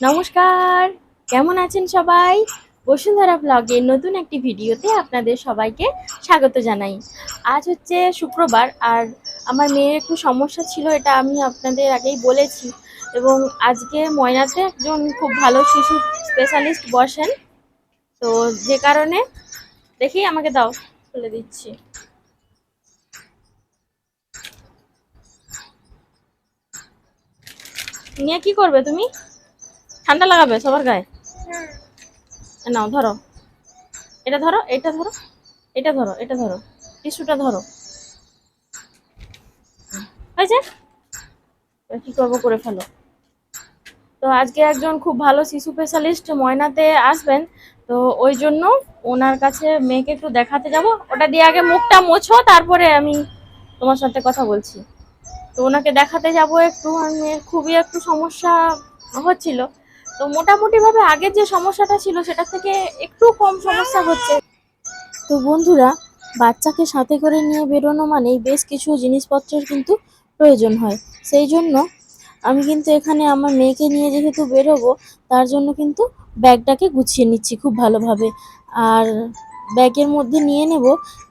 নমস্কার। কেমন আছেন সবাই? বসুন্ধরা ব্লগের নতুন একটি ভিডিওতে আপনাদের সবাইকে স্বাগত জানাই। আজ হচ্ছে শুক্রবার আর আমার মেয়ের একটু সমস্যা ছিল, এটা আমি আপনাদের আগেই বলেছি। এবং আজকে ময়নাতে একজন খুব ভালো শিশু স্পেশালিস্ট বসেন। তো যে কারণে দেখি আমাকে দাও, খুলে দিচ্ছি। নিয়ে কি করবে তুমি? ঠান্ডা লাগাবে সবার গায়ে? নাও, ধরো। এটা ধরো এটা ধরো এটা ধরো এটা ধরো, টিস্যুটা ধরো। হয়েছে? কি করব করে ফেলো। তো আজকে একজন খুব ভালো শিশু স্পেশালিস্ট ময়নাতে আসবেন, তো ওই জন্য ওনার কাছে মেয়েকে একটু দেখাতে যাব। ওটা দিয়ে আগে মুখটা মোছো, তারপরে আমি তোমার সাথে কথা বলছি। তো ওনাকে দেখাতে যাব একটু মেয়ের খুবই একটু সমস্যা হচ্ছিল। তো মোটামুটি ভাবে আগের যে সমস্যাটা ছিল, সেটা থেকে একটু কম সমস্যা হচ্ছে। তো বন্ধুরা, বাচ্চাকে সাথে করে নিয়ে বেরোনো মানেই বেশ কিছু জিনিসপত্রের কিন্তু প্রয়োজন হয়। সেই জন্য আমি কিন্তু এখানে আমার মেয়েকে নিয়ে যেহেতু বেরোবো, তার জন্য কিন্তু ব্যাগটাকে গুছিয়ে নিচ্ছি খুব ভালোভাবে। আর ব্যাগের মধ্যে নিয়ে নেব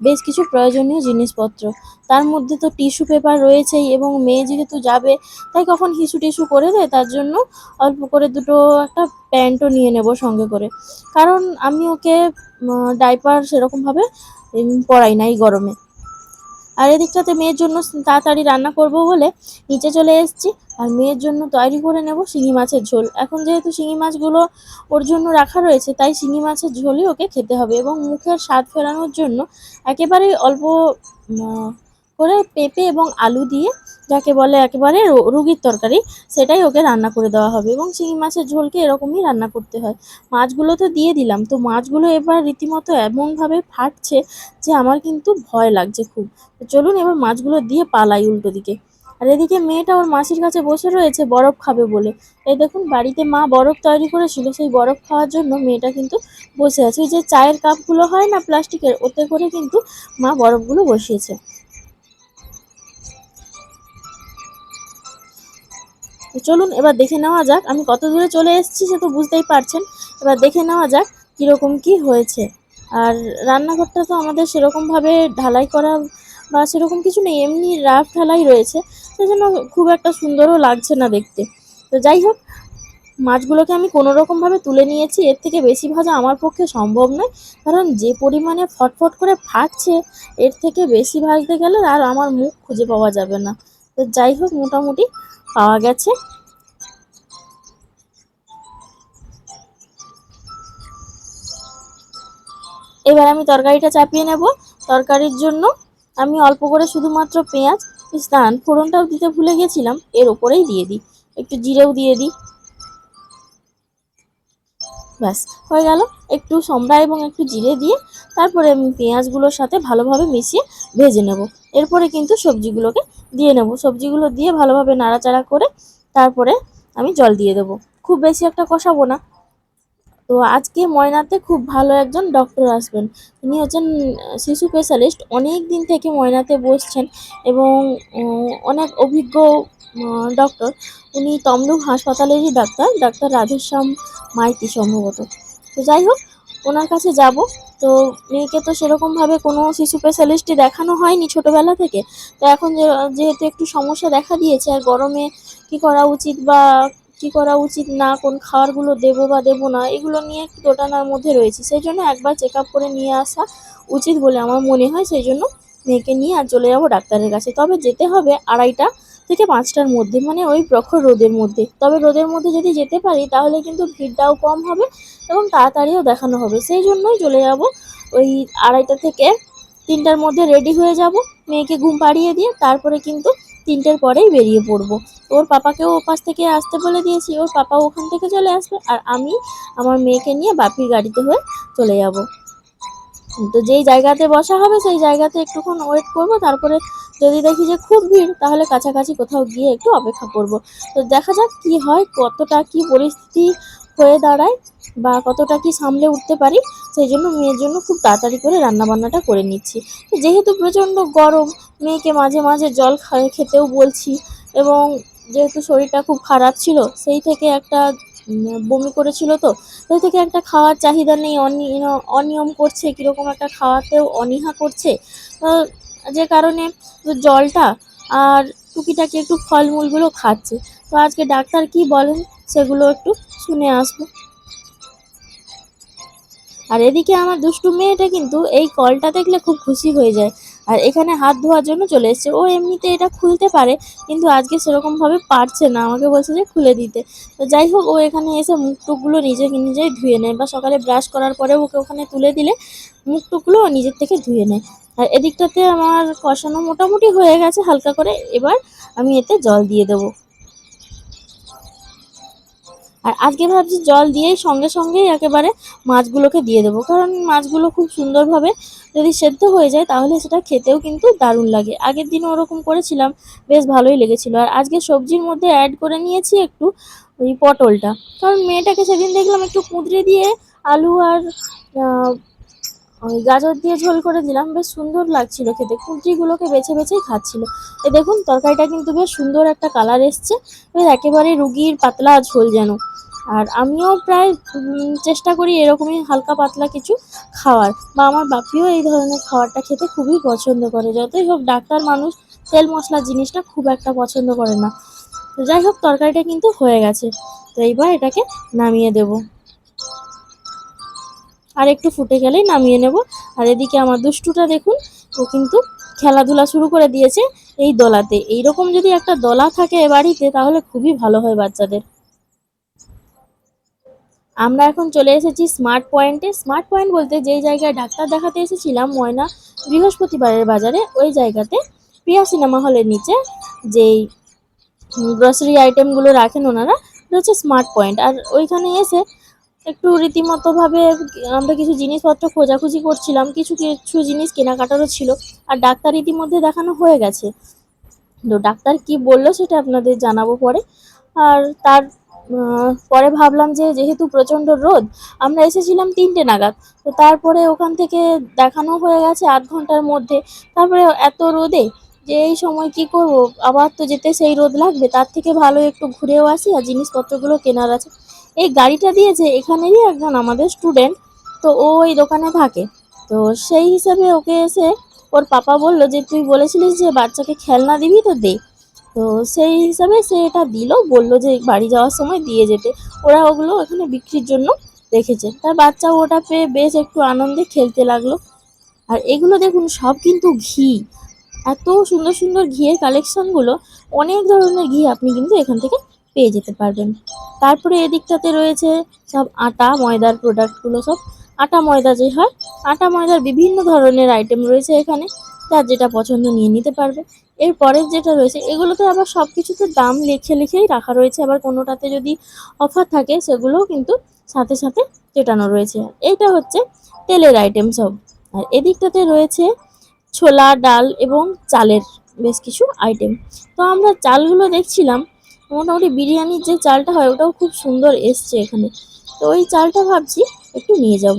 বেশ কিছু প্রয়োজনীয় জিনিসপত্র। তার মধ্যে তো টিস্যু পেপার রয়েছেই এবং মেয়ে যেহেতু যাবে, তাই কখন হিসু টিস্যু করে দেয় তার জন্য অল্প করে দুটো একটা প্যান্টও নিয়ে নেব সঙ্গে করে। কারণ আমি ওকে ডাইপার সেরকমভাবে পরাই না এই গরমে। আর এদিকটাতে মেয়ের জন্য তাড়াতাড়ি রান্না করব বলে নিচে চলে এসেছি। আর মেয়ের জন্য তৈরি করে নেব শিঙি মাছের ঝোল। এখন যেহেতু শিঙি মাছগুলো ওর জন্য রাখা রয়েছে, তাই শিঙি মাছের ঝোলই ওকে খেতে হবে এবং মুখের স্বাদ ফেরানোর জন্য একেবারেই অল্প করে পেঁপে এবং আলু দিয়ে যাকে বলে একেবারে রুগীর তরকারি, সেটাই ওকে রান্না করে দেওয়া হবে এবং শিঙি মাছের ঝোলকে এরকমই রান্না করতে হয়। মাছগুলো তো দিয়ে দিলাম, তো মাছগুলো এবার রীতিমতো এমনভাবে ফাটছে যে আমার কিন্তু ভয় লাগছে খুব। চলুন এবার মাছগুলো দিয়ে পালাই উল্টো দিকে। আর এদিকে মেয়েটা ওর মাসির কাছে বসে রয়েছে, বরফ খাবে বলে। এই দেখুন, বাড়িতে মা বরফ তৈরি করেছিল, সেই বরফ খাওয়ার জন্য মেয়েটা কিন্তু বসে আছে। ওই যে চায়ের কাপগুলো হয় না প্লাস্টিকের, ওতে করে কিন্তু মা বরফগুলো বসিয়েছে। তো চলুন এবার দেখে নেওয়া যাক, আমি কত দূরে চলে এসেছি সে তো বুঝতেই পারছেন। এবার দেখে নেওয়া যাক কীরকম কি হয়েছে। আর রান্নাঘরটা তো আমাদের সেরকমভাবে ঢালাই করা বা সেরকম কিছু নেই, এমনি রাফ ঢালাই রয়েছে। সেই জন্য খুব একটা সুন্দরও লাগছে না দেখতে। তো যাই হোক, মাছগুলোকে আমি কোনো রকমভাবে তুলে নিয়েছি। এর থেকে বেশি ভাজা আমার পক্ষে সম্ভব নয়। কারণ যে পরিমাণে ফটফট করে ফাটছে, এর থেকে বেশি ভাজতে গেলে আর আমার মুখ খুঁজে পাওয়া যাবে না। তো যাই হোক, মোটামুটি পাওয়া গেছে। এবার আমি তরকারিটা চাপিয়ে নেব। তরকারির জন্য আমি অল্প করে শুধুমাত্র পেঁয়াজ স্নান ফোড়নটাও দিতে ভুলে গেছিলাম, এর ওপরেই দিয়ে দিই। একটু জিরেও দিয়ে দিই। ব্যাস, হয়ে গেল। একটু সম্রা এবং একটু জিরে দিয়ে তারপরে আমি পেঁয়াজগুলোর সাথে ভালোভাবে মিশিয়ে ভেজে নেব। এরপরে কিন্তু সবজিগুলোকে দিয়ে নেব। সবজিগুলো দিয়ে ভালোভাবে নাড়াচাড়া করে তারপরে আমি জল দিয়ে দেবো। খুব বেশি একটা কষাবো না। তো আজকে ময়নাতে খুব ভালো একজন ডক্টর আসবেন। তিনি হচ্ছেন শিশু স্পেশালিস্ট। অনেক দিন থেকে ময়নাতে বসছেন এবং অনেক অভিজ্ঞ ডক্টর। উনি তমলুক হাসপাতালেরই ডাক্তার ডাক্তার রাধেশ্যাম মাইতি সম্ভবত। তো যাই হোক ওনার কাছে যাব। তো মেয়েকে তো সেরকমভাবে কোনো শিশু স্পেশালিস্টই দেখানো হয়নি ছোটোবেলা থেকে। তো এখন যেহেতু একটু সমস্যা দেখা দিয়েছে, আর গরমে কি করা উচিত বা কি করা উচিত না, কোন খাবারগুলো দেবো বা দেবো না, এগুলো নিয়ে একটু দোটানার মধ্যে রয়েছি। সেই জন্য একবার চেক আপ করে নিয়ে আসা উচিত বলে আমার মনে হয়। সেই জন্য মেয়েকে নিয়ে আর চলে যাব ডাক্তারের কাছে। তবে যেতে হবে আড়াইটা থেকে পাঁচটার মধ্যে মানে ওই প্রখর রোদের মধ্যে। তবে রোদের মধ্যে যদি যেতে পারি, তাহলে কিন্তু ভিড়টাও কম হবে এবং তাড়াতাড়িও দেখানো হবে। সেই জন্যই চলে যাব ওই আড়াইটা থেকে তিনটার মধ্যে রেডি হয়ে যাব, মেয়েকে ঘুম পাড়িয়ে দিয়ে তারপরে কিন্তু তিনটের পরেই বেরিয়ে পড়ব। ওর পাপাকেও ওপাশ থেকে আসতে বলে দিয়েছি, ওর পাপা ওখান থেকে চলে আসবে, আর আমি আমার মেয়েকে নিয়ে বাপির গাড়িতে হয়ে চলে যাব। তো যেই জায়গাতে বসা হবে, সেই জায়গাতে একটুক্ষণ ওয়েট করব। তারপরে যদি দেখি যে খুব ভিড়, তাহলে কাছাকাছি কোথাও গিয়ে একটু অপেক্ষা করব। তো দেখা যাক কি হয়, কতটা কি পরিস্থিতি হয়ে দাঁড়ায় বা কতটা কি সামলে উঠতে পারি। সেই জন্য মেয়ের জন্য খুব তাড়াতাড়ি করে রান্নাবান্নাটা করে নিচ্ছি। যেহেতু প্রচণ্ড গরম, মেয়েকে মাঝে মাঝে জল খেতেও বলছি এবং যেহেতু শরীরটা খুব খারাপ ছিল, সেই থেকে একটা বমি করেছিল তো। ওই থেকে একটা খাওয়ার চাহিদা নেই, অনি- অনিয়ম করছে, কীরকম একটা খাওয়াতেও অনীহা করছে। তো যে কারণে জলটা আর টুকিটাকি একটু ফলমূলগুলো খাচ্ছে। তো আজকে ডাক্তার কি বলেন সেগুলো একটু শুনে আসব। আর এদিকে আমার দুষ্টু মেয়েটা কিন্তু এই কলটা দেখলে খুব খুশি হয়ে যায়। আর এখানে হাত ধোয়ার জন্য চলে এসছে। ও এমনিতে এটা খুলতে পারে, কিন্তু আজকে সেরকমভাবে পারছে না। আমাকে বলছে যে খুলে দিতে। তো যাই হোক, ও এখানে এসে মুখ টুকগুলো নিজে নিজেই ধুয়ে নেয় বা সকালে ব্রাশ করার পরে ওকে ওখানে তুলে দিলে মুখ টুকগুলো ও নিজের থেকে ধুয়ে নেয়। আর এদিকটাতে আমার কষানো মোটামুটি হয়ে গেছে হালকা করে। এবার আমি এতে জল দিয়ে দেবো। আর আজকে ভাবছি জল দিয়ে সঙ্গে সঙ্গেই একেবারে মাছগুলোকে দিয়ে দেবো। কারণ মাছগুলো খুব সুন্দরভাবে যদি সেদ্ধ হয়ে যায়, তাহলে সেটা খেতেও কিন্তু দারুণ লাগে। আগের দিন ওরকম করেছিলাম, বেশ ভালোই লেগেছিলো। আর আজকে সবজির মধ্যে অ্যাড করে নিয়েছি একটু ওই পটলটা। কারণ মেয়েটাকে সেদিন দেখলাম একটু কুঁদরে দিয়ে আলু আর ওই গাজর দিয়ে ঝোল করে দিলাম, বেশ সুন্দর লাগছিল খেতে। কুঁদরিগুলোকে বেছে বেছেই খাচ্ছিল। এ দেখুন, তরকারিটা কিন্তু বেশ সুন্দর একটা কালার এসছে, বেশ একেবারে রুগীর পাতলা ঝোল যেন। আর আমিও প্রায় চেষ্টা করি এরকমই হালকা পাতলা কিছু খাওয়ার। বা আমার বাপিও এই ধরনের খাবারটা খেতে খুবই পছন্দ করে। যতই হোক, ডাক্তার মানুষ তেল মশলা জিনিসটা খুব একটা পছন্দ করে না। তো যাই হোক, তরকারিটা কিন্তু হয়ে গেছে। তো এইবার এটাকে নামিয়ে দেব। আর একটু ফুটে গেলেই নামিয়ে নেব। আর এদিকে আমার দুষ্টুটা দেখুন, ও কিন্তু খেলাধুলা শুরু করে দিয়েছে এই দোলাতে। এইরকম যদি একটা দোলা থাকে বাড়িতে, তাহলে খুবই ভালো হয় বাচ্চাদের। আমরা এখন চলে এসেছি স্মার্ট পয়েন্টে। স্মার্ট পয়েন্ট বলতে যেই জায়গায় ডাক্তার দেখাতে এসেছিলাম, ময়না বৃহস্পতিবারের বাজারে, ওই জায়গাতে, প্রিয়া সিনেমা হলের নিচে, যেই গ্রসারি আইটেমগুলো রাখেন ওনারা হচ্ছে স্মার্ট পয়েন্ট। আর ওইখানে এসে একটু রীতিমতোভাবে আমরা কিছু জিনিসপত্র খোঁজাখুঁজি করছিলাম, কিছু কিছু জিনিস কেনাকাটারও ছিল, আর ডাক্তার ইতিমধ্যে দেখানো হয়ে গেছে। তো ডাক্তার কি বলল সেটা আপনাদের জানাব পরে। আর তার পরে ভাবলাম যে যেহেতু প্রচণ্ড রোদ, আমরা এসেছিলাম তিনটে নাগাদ। তো তারপরে ওখান থেকে দেখানো হয়ে গেছে আধ ঘণ্টার মধ্যে। তারপরে এত রোদে যে এই সময় কি করব? আবার তো যেতে সেই রোদ লাগবে, তার থেকে ভালো একটু ঘুরেও আসি আর জিনিসপত্রগুলো কেনার আছে। এই গাড়িটা দিয়েছে এখানেরই একজন আমাদের স্টুডেন্ট তো ও ওই দোকানে থাকে। তো সেই হিসাবে ওকে এসে ওর পাপা বলল যে, তুই বলেছিলিস যে বাচ্চাকে খেলনা দিবি তো দে। তো সেই হিসাবে সে এটা দিল, বলল যে বাড়ি যাওয়ার সময় দিয়ে যেতে। ওরা ওগুলো এখানে বিক্রির জন্য রেখেছে। তার বাচ্চা ওটা পেয়ে বেশ একটু আনন্দে খেলতে লাগল। আর এগুলো দেখুন, সব কিন্তু ঘি। এত সুন্দর সুন্দর ঘিয়ের কালেকশনগুলো অনেক ধরনের ঘি আপনি কিন্তু এখান থেকে পেয়ে যেতে পারবেন। তারপরে এদিকটাতে রয়েছে সব আটা, ময়দার প্রোডাক্টগুলো সব। আটা, ময়দা যে হয়, আটা, ময়দার বিভিন্ন ধরনের আইটেম রয়েছে এখানে। যার যেটা পছন্দ নিয়ে নিতে পারবে। এরপরের যেটা রয়েছে, এগুলোতে আবার সব কিছুতে দাম লিখে লিখেই রাখা রয়েছে। আবার কোনোটাতে যদি অফার থাকে, সেগুলোও কিন্তু সাথে সাথে চেটানো রয়েছে। এইটা হচ্ছে তেলের আইটেম সব। আর এদিকটাতে রয়েছে ছোলা, ডাল এবং চালের বেশ কিছু আইটেম তো আমরা চালগুলো দেখছিলাম মোটামুটি বিরিয়ানির যে চালটা হয়, ওটাও খুব সুন্দর এসছে এখানে। তো ওই চালটা ভাবছি একটু নিয়ে যাব।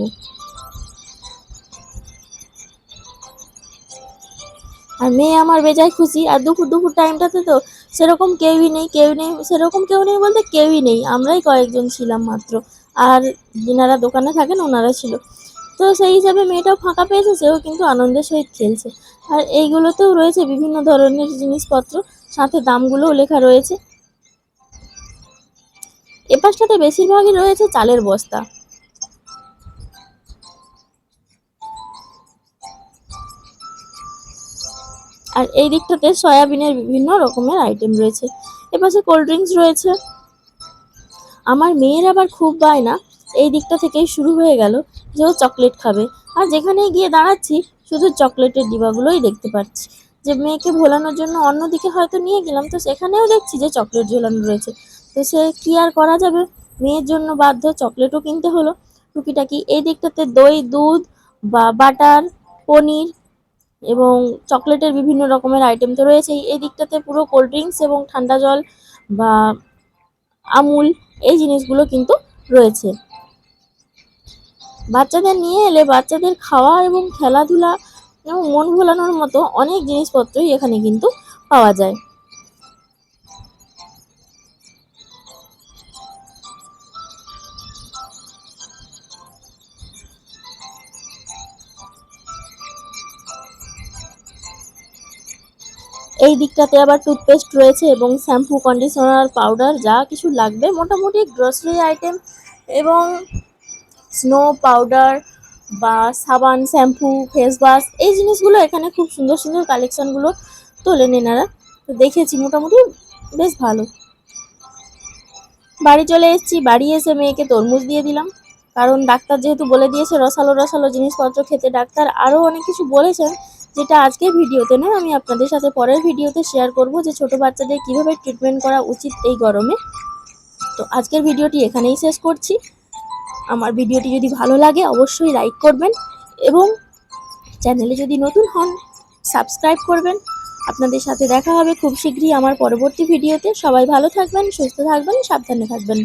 আর মেয়ে আমার বেজায় খুশি, আর দুপুর দুপুর টাইমটাতে তো সেরকম কেউই নেই, কেউ নেই, সেরকম কেউ নেই বলতে কেউই নেই, আমরাই কয়েকজন ছিলাম মাত্র। আর যিনারা দোকানে থাকেন, ওনারা ছিল। তো সেই হিসাবে মেয়েটাও ফাঁকা পেয়েছে, সেও কিন্তু আনন্দের সহিত খেলছে। আর এইগুলোতেও রয়েছে বিভিন্ন ধরনের জিনিসপত্র, সাথে দামগুলোও লেখা রয়েছে। এপাশটাতে বেশিরভাগই রয়েছে চালের বস্তা। আর এই দিকটাতে সয়াবিনের বিভিন্ন রকমের আইটেম রয়েছে। এপাশে কোল্ড ড্রিঙ্কস রয়েছে। আমার মেয়ের আবার খুব বায়না এই দিকটা থেকেই শুরু হয়ে গেল যে ও চকলেট খাবে। আর যেখানে গিয়ে দাঁড়াচ্ছি, শুধু চকলেটের ডিবাগুলোই দেখতে পাচ্ছি। যে মেয়েকে ভোলানোর জন্য অন্যদিকে হয়তো নিয়ে গেলাম, তো সেখানেও দেখছি যে চকলেট ঝোলানো রয়েছে। তো সে কি আর করা যাবে? মেয়ের জন্য বাধ্য চকলেটও কিনতে হলো। টুকিটাকি এই দিকটাতে দই, দুধ বা বাটার, পনির এবং চকলেটের বিভিন্ন রকমের আইটেম তো রয়েছেই। এই দিকটাতে পুরো কোল্ড ড্রিঙ্কস এবং ঠান্ডা জল বা আমুল এই জিনিসগুলো কিন্তু রয়েছে। বাচ্চাদের নিয়ে এলে বাচ্চাদের খাওয়া এবং খেলাধুলা এবং মন ভোলানোর মতো অনেক জিনিসপত্রই এখানে কিন্তু পাওয়া যায়। এই দিকটাতে আবার টুথপেস্ট রয়েছে এবং শ্যাম্পু কন্ডিশনার পাউডার যা কিছু লাগবে। মোটামুটি গ্রোসারি আইটেম এবং স্নো পাউডার বা সাবান শ্যাম্পু ফেস ওয়াশ এই জিনিসগুলো এখানে খুব সুন্দর সুন্দর কালেকশনগুলো তোলেন এনারা। তো দেখেছি, মোটামুটি বেশ ভালো। বাড়ি চলে এসেছি, বাড়ি এসে মেয়েকে তরমুজ দিয়ে দিলাম। কারণ ডাক্তার যেহেতু বলে দিয়েছে, রসালো রসালো জিনিসপত্র খেতে ডাক্তার আরও অনেক কিছু বলেছেন। যেটা আজকে ভিডিওতে নয় আমি আপনাদের সাথে পরের ভিডিওতে শেয়ার করব যে ছোট বাচ্চাদের কীভাবে ট্রিটমেন্ট করা উচিত এই গরমে। তো আজকের ভিডিওটি এখানেই শেষ করছি। আমার ভিডিওটি যদি ভালো লাগে, অবশ্যই লাইক করবেন এবং চ্যানেলে যদি নতুন হন সাবস্ক্রাইব করবেন। আপনাদের সাথে দেখা হবে খুব শীঘ্রই আমার পরবর্তী ভিডিওতে। সবাই ভালো থাকবেন, সুস্থ থাকবেন, সাবধানে থাকবেন।